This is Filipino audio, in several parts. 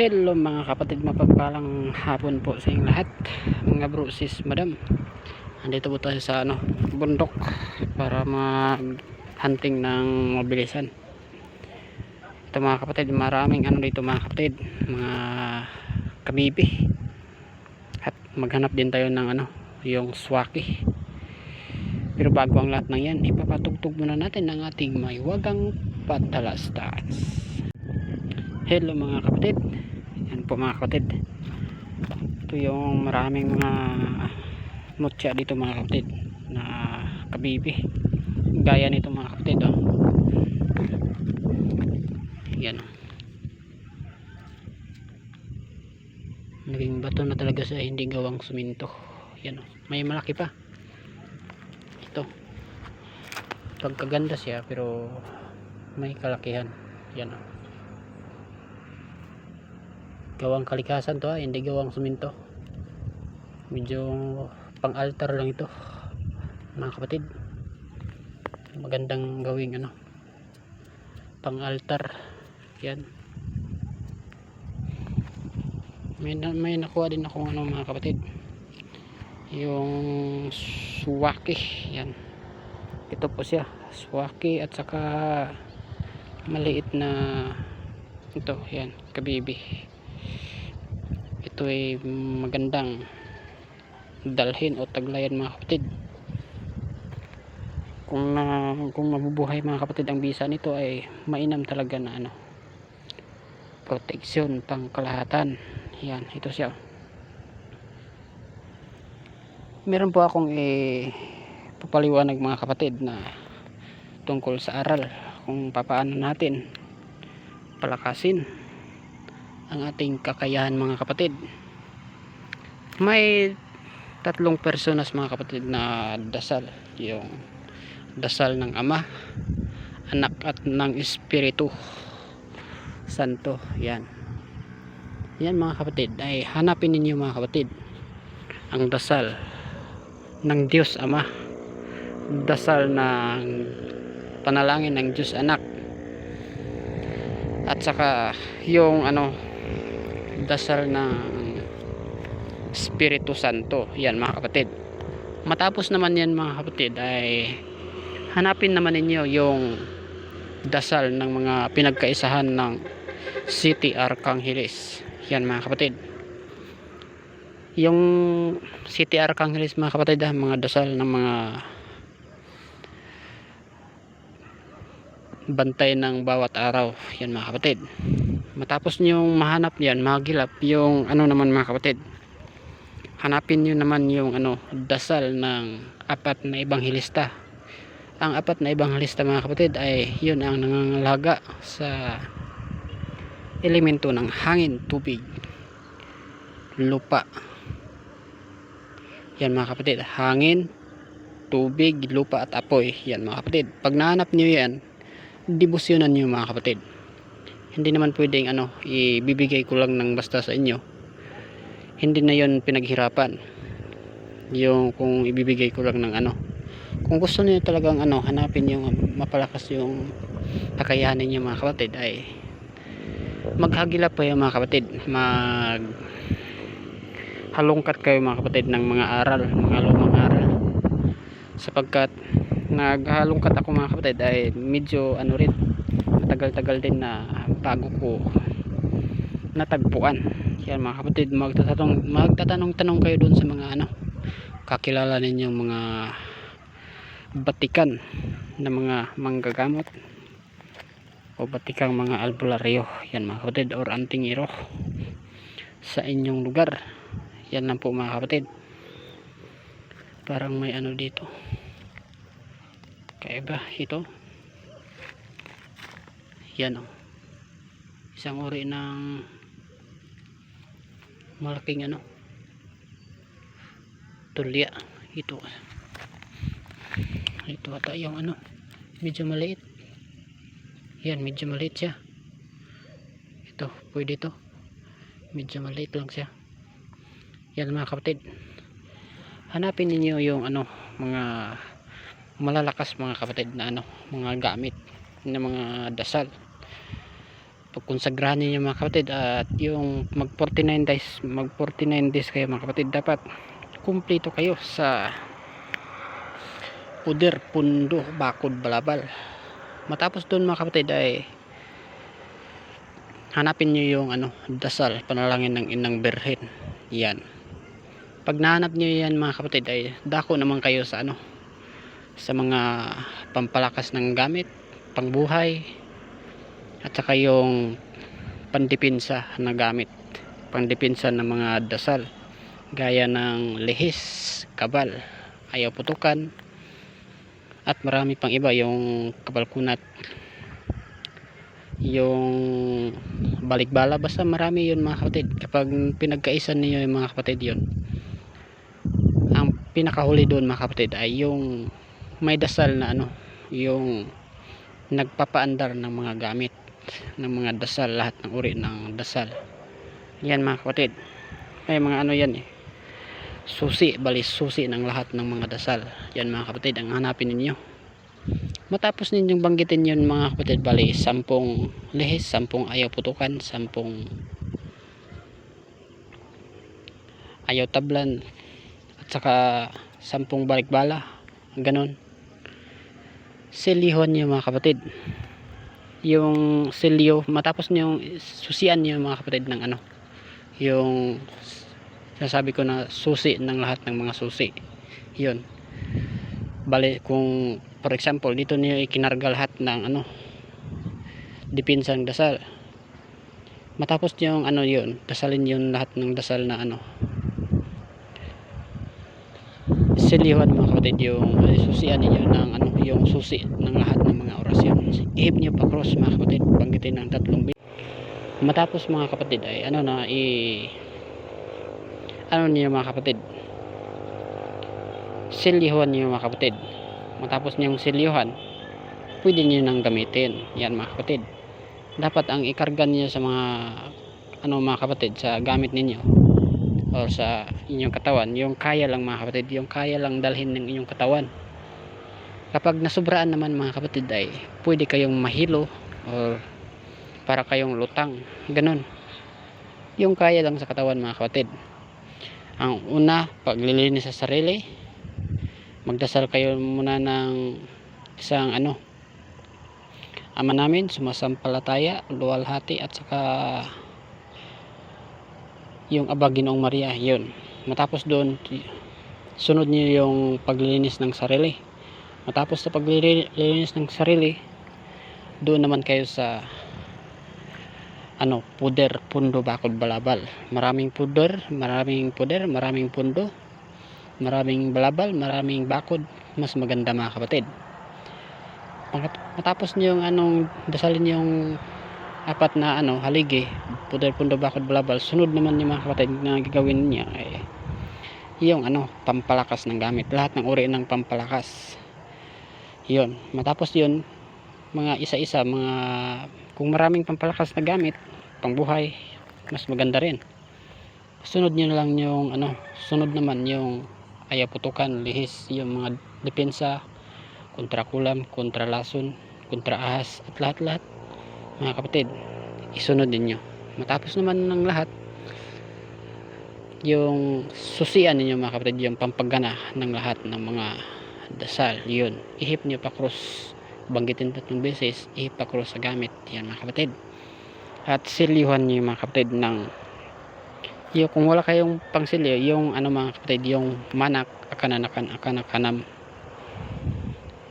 Hello mga kapatid, mapagpalang hapon po sa inyong lahat mga bro, sis, madam. Andito po tayo sa ano, bundok para mag hunting ng mobilisan. Ito mga kapatid, maraming ano dito mga kapatid mga kamibi at maghanap din tayo ng ano, yung swaki. Pero bago ang lahat ng yan ipapatugtog muna natin ng ating may wagang patalastas. Hello mga kapatid po mga kapatid. Ito yung maraming mga mutya dito mga kapatid na kabibi. Gaya nito mga kapatid oh. Yan oh. Naging bato na talaga sa hindi gawang suminto. Yan oh. May malaki pa. Ito. Pagkaganda siya pero may kalakihan. Yan oh gawang kalikasan to ha, hindi gawang suminto. Medyo pang altar lang ito mga kapatid. Magandang gawing ano pang altar yan. May, may nakuha din ako ano mga kapatid. Yung suwaki. Yan. Ito po siya. Suwaki at saka maliit na ito. Yan. Kabibi ito ay magandang dalhin o taglayan mga kapatid. Kung na kung mabubuhay mga kapatid ang bisa nito ay mainam talaga na ano proteksyon pang kalahatan. Yan ito siya. Meron po akong eh, papaliwanag mga kapatid na tungkol sa aral kung papaano natin palakasin ang ating kakayahan mga kapatid. May tatlong personas mga kapatid na dasal. Yung dasal ng ama anak at ng espiritu santo. Yan. Yan mga kapatid ay hanapin ninyo mga kapatid ang dasal ng Diyos Ama. Dasal ng panalangin ng Diyos Anak. At saka yung ano dasal ng Espiritu Santo. Yan mga kapatid. Matapos naman yan mga kapatid ay hanapin naman ninyo yung dasal ng mga pinagkaisahan ng City Arcanggeles yan mga kapatid. Yung City Arcanggeles mga kapatid ah, mga dasal ng mga bantay ng bawat araw. Yan mga kapatid matapos nyong mahanap yan magilap yung ano naman mga kapatid? Hanapin nyo naman yung ano dasal ng apat na ibanghilista. Ang apat na ibanghilista mga kapatid ay yun ang nangangalaga sa elemento ng hangin, tubig lupa. Yan mga kapatid hangin, tubig, lupa at apoy. Yan mga kapatid. Pag nahanap nyo yan debosyonan nyo mga kapatid hindi naman pwedeng ano ibibigay ko lang ng basta sa inyo. Hindi na yon pinaghirapan. Yung kung ibibigay ko lang ng ano. Kung gusto niyo talagang ano hanapin yung mapalakas yung kakayahan ninyo mga kapatid ay maghagila po yung mga kapatid. Mag halongkat kayo mga kapatid ng mga aral mga lumang aral. Sapagkat naghalongkat ako mga kapatid ay medyo ano rin matagal-tagal din na bago ko natagpuan. Yan mga kapatid magtatanong magtatanong-tanong kayo doon sa mga ano kakilala ninyong mga batikan na mga manggagamot o batikang mga albularyo. Yan mga kapatid or antingiro sa inyong lugar. Yan lang po mga kapatid. Parang may ano dito. Kaiba ito yan o isang uri ng malaking ano tulya. Ito. Ito ata yung ano medyo maliit. Yan medyo maliit siya. Ito pwede ito medyo maliit lang siya. Yan mga kapatid. Hanapin ninyo yung ano mga malalakas mga kapatid na ano mga gamit na mga dasal pagkonsagrahan ninyo mga kapatid. At yung mag 49 days mag 49 days kayo mga kapatid. Dapat kumpleto kayo sa puder, pundo, bakod, balabal. Matapos doon mga kapatid ay hanapin nyo yung ano, dasal, panalangin ng inang berhen yan. Pag nahanap nyo yan mga kapatid ay dako naman kayo sa ano sa mga pampalakas ng gamit pangbuhay at saka yung pandipinsa na gamit. Pandipinsa ng mga dasal. Gaya ng lihis, kabal ayaw putukan at marami pang iba yung kabalkunat. Yung balikbala basta marami yun mga kapatid. Kapag pinagkaisan niyo yung mga kapatid yun. Ang pinakahuli doon mga kapatid ay yung may dasal na ano yung nagpapaandar ng mga gamit ng mga dasal lahat ng uri ng dasal. Yan mga kapatid. Ay mga ano yan eh. Susi bali susi ng lahat ng mga dasal. Yan mga kapatid ang hanapin ninyo. Matapos ninyong banggitin yun mga kapatid bali sampung lihis sampung ayaw putukan sampung ayaw tablan at saka sampung balikbala ganon. Silihon nyo mga kapatid yung silyo matapos nyo susian nyo mga kapatid ng ano yung sinasabi ko na susi ng lahat ng mga susi. Yun. Bali kung for example dito niyo ikinarga lahat ng ano dipinsang dasal matapos yung ano yun dasalin yun lahat ng dasal na ano silihan mga kapatid yung susian ninyo ng ano yung susi ng lahat ng mga orasyon ihip nyo pa cross mga kapatid banggitin ng tatlong bit matapos mga kapatid ay ano na i ano niyo mga kapatid? Silihan niyo mga kapatid. Matapos niyong silihan pwede niyo nang gamitin. Yan mga kapatid. Dapat ang ikarga niyo sa mga ano mga kapatid sa gamit ninyo or sa inyong katawan yung kaya lang mga kapatid. Yung kaya lang dalhin ng inyong katawan kapag nasubraan naman mga kapatid ay pwede kayong mahilo or para kayong lutang ganun. Yung kaya lang sa katawan mga kapatid. Ang una paglilinis sa sarili. Magdasal kayo muna ng isang ano ama namin sumasampalataya luwalhati at saka yung aba Ginoong Maria yun. Matapos doon sunod niyo yung paglilinis ng sarili matapos sa paglilinis ng sarili doon naman kayo sa ano puder pundo bakod balabal. Maraming puder maraming puder maraming pundo maraming balabal maraming bakod. Mas maganda mga kapatid. Matapos niyo yung anong dasalin yung apat na ano haligi puder pundo bakod balabal sunod naman yung mga kapatid na gagawin niya ay yung ano pampalakas ng gamit. Lahat ng uri ng pampalakas yun. Matapos yun mga isa-isa mga kung maraming pampalakas na gamit pangbuhay mas maganda rin. Sunod nyo lang yung ano sunod naman yung ayaw putukan lihis yung mga depensa kontra kulam kontra lason kontra ahas at lahat-lahat. Mga kapatid isunod ninyo matapos naman ng lahat yung susian ninyo mga kapatid yung pampagana ng lahat ng mga dasal yun. Ihip nyo pa cross. Banggitin tatlong beses ihip pa cross sa gamit. Yan mga kapatid. At silihan nyo mga kapatid ng yung kung wala kayong pangsilyo yung ano mga kapatid yung manak akananakan akanakanam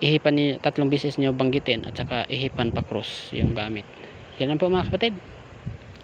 ihipan niyo tatlong beses nyo banggitin at saka ihipan pa cross yung gamit. Yan lang po mga kapatid.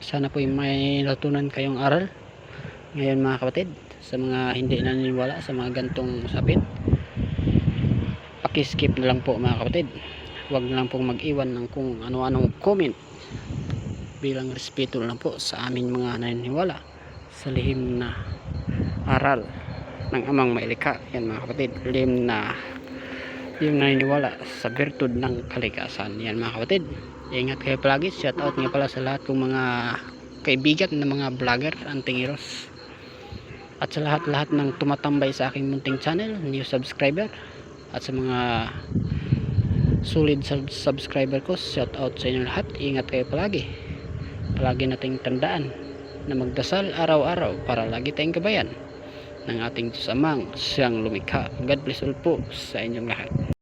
Sana po may natunan kayong aral ngayon mga kapatid sa mga hindi naniniwala sa mga gantong usapin pakiskip na lang po mga kapatid. Huwag na lang pong mag-iwan ng kung ano-anong comment. Bilang respeto lang po sa aming mga naniniwala sa lihim na aral ng amang mailika. Yan mga kapatid lihim na yung naniniwala sa virtud ng kalikasan. Yan mga kapatid ingat kayo palagi. Shout out nga pala sa lahat kong mga kaibigan ng mga vlogger antingiros at sa lahat-lahat ng tumatambay sa aking munting channel new subscriber at sa mga solid sub- subscriber ko shout out sa inyo lahat ingat kayo palagi palagi nating tandaan na magdasal araw-araw para lagi tayong gabayan ng ating Diyos Amang siyang lumikha. God bless all po sa inyong lahat.